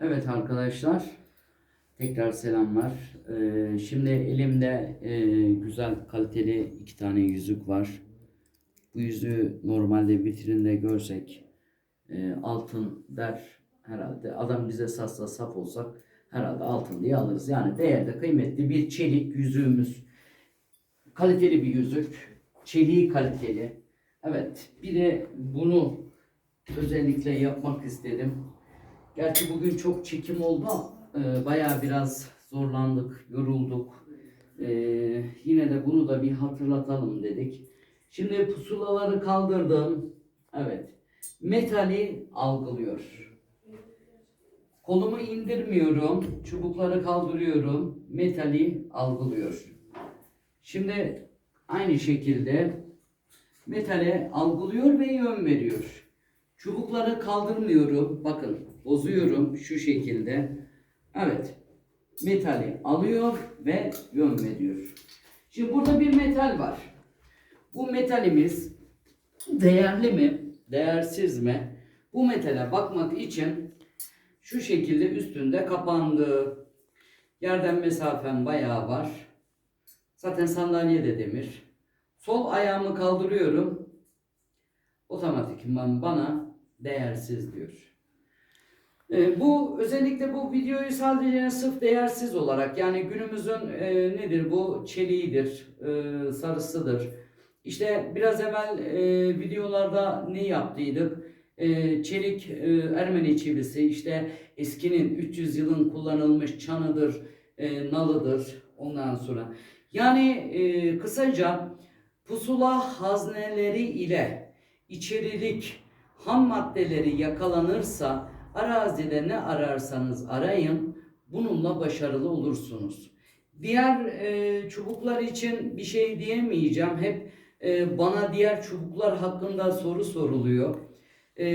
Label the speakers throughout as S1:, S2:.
S1: Evet arkadaşlar, tekrar selamlar. Ee, şimdi elimde e, güzel kaliteli iki tane yüzük var. Bu yüzüğü normalde vitrinde görsek e, altın der herhalde. Adam bize satsa saf olsak herhalde altın diye alırız. Yani değerde kıymetli bir çelik yüzüğümüz. Kaliteli bir yüzük. Çeliği kaliteli. Evet, bir de bunu özellikle yapmak istedim. Gerçi bugün çok çekim oldu e, bayağı biraz zorlandık, yorulduk. E, yine de bunu da bir hatırlatalım dedik. Şimdi pusulaları kaldırdım. Evet. Metali algılıyor. Kolumu indirmiyorum. Çubukları kaldırıyorum. Metali algılıyor. Şimdi aynı şekilde metale algılıyor ve yön veriyor. Çubukları kaldırmıyorum. Bakın bozuyorum şu şekilde. Evet. Metali alıyor ve yön veriyor. Şimdi burada bir metal var. Bu metalimiz değerli mi, değersiz mi? Bu metale bakmak için şu şekilde üstünde kapandı. Yerden mesafem bayağı var. Zaten sandalye de demir. Sol ayağımı kaldırıyorum. Otomatikman bana değersiz diyor. E, bu özellikle bu videoyu sadece sırf değersiz olarak yani günümüzün e, nedir bu çeliğidir, e, sarısıdır. İşte biraz evvel e, videolarda ne yaptıydık? E, çelik e, Ermeni çivisi işte eskinin 300 yılın kullanılmış çanıdır, e, nalıdır ondan sonra. Yani e, kısaca pusula hazneleri ile içerilik ham maddeleri yakalanırsa arazide ne ararsanız arayın bununla başarılı olursunuz. Diğer e, çubuklar için bir şey diyemeyeceğim. Hep e, bana diğer çubuklar hakkında soru soruluyor. E,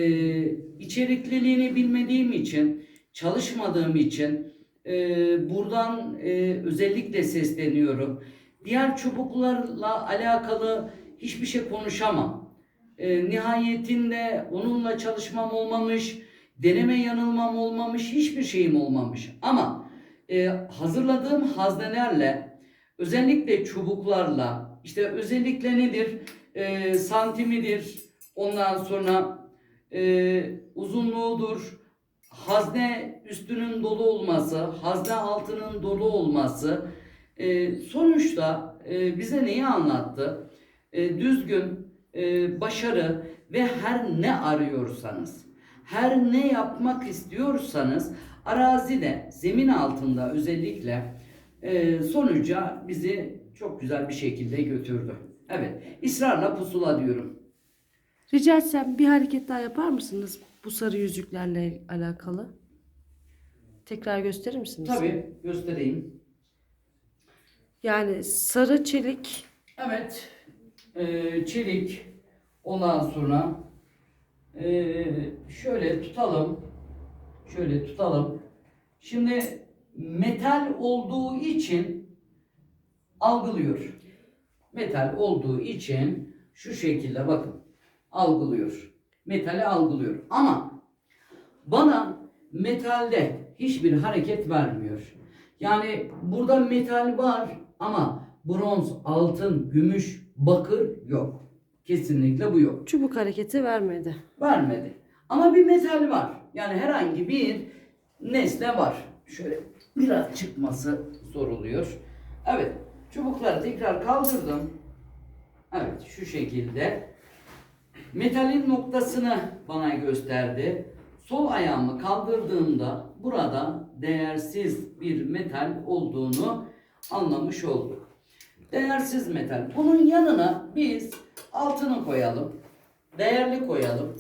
S1: içerikliliğini bilmediğim için, çalışmadığım için e, buradan e, özellikle sesleniyorum. Diğer çubuklarla alakalı hiçbir şey konuşamam. E, nihayetinde onunla çalışmam olmamış, deneme yanılmam olmamış, hiçbir şeyim olmamış. Ama e, hazırladığım haznelerle, özellikle çubuklarla, işte özellikle nedir? E, santimidir, ondan sonra e, uzunluğudur, hazne üstünün dolu olması, hazne altının dolu olması e, sonuçta e, bize neyi anlattı? E, düzgün, e, başarı ve her ne arıyorsanız, her ne yapmak istiyorsanız arazide, zemin altında özellikle e, sonuca bizi çok güzel bir şekilde götürdü. Evet, ısrarla pusula diyorum.
S2: Rica etsem bir hareket daha yapar mısınız bu sarı yüzüklerle alakalı? Tekrar gösterir misiniz?
S1: Tabii göstereyim.
S2: Yani sarı çelik
S1: Evet, e, çelik. Ondan sonra e, şöyle tutalım. Şöyle tutalım. Şimdi metal olduğu için algılıyor. Metal olduğu için şu şekilde bakın algılıyor. Metali algılıyor. Ama bana metalde hiçbir hareket vermiyor. Yani burada metal var ama bronz, altın, gümüş, bakır yok. Kesinlikle bu yok.
S2: çubuk hareketi vermedi.
S1: Vermedi. Ama bir metal var. Yani herhangi bir nesne var. Şöyle biraz çıkması zor oluyor. Evet. Çubukları tekrar kaldırdım. Evet şu şekilde. Metalin noktasını bana gösterdi. Sol ayağımı kaldırdığımda burada değersiz bir metal olduğunu anlamış olduk. Değersiz metal. Bunun yanına biz altını koyalım. Değerli koyalım.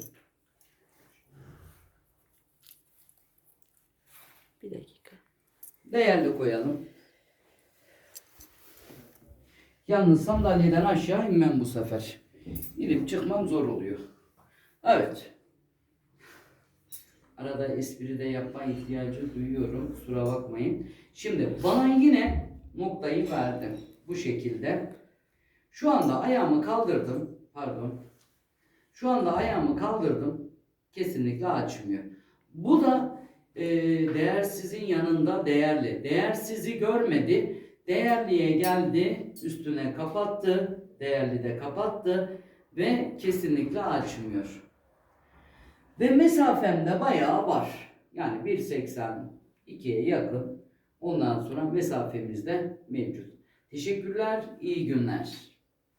S2: Bir dakika.
S1: Değerli koyalım. Yalnız sandalyeden aşağı inmem bu sefer. İnip çıkmam zor oluyor. Evet. Arada espri de yapma ihtiyacı duyuyorum. Kusura bakmayın. Şimdi bana yine noktayı verdim. Bu şekilde. Şu anda ayağımı kaldırdım. Pardon. Şu anda ayağımı kaldırdım. Kesinlikle açmıyor. Bu da e, değersizin yanında değerli. Değersizi görmedi. Değerliye geldi, üstüne kapattı. Değerli de kapattı ve kesinlikle açmıyor. Ve mesafem de bayağı var. Yani 1.82'ye yakın. Ondan sonra mesafemiz de mevcut. Teşekkürler, iyi günler.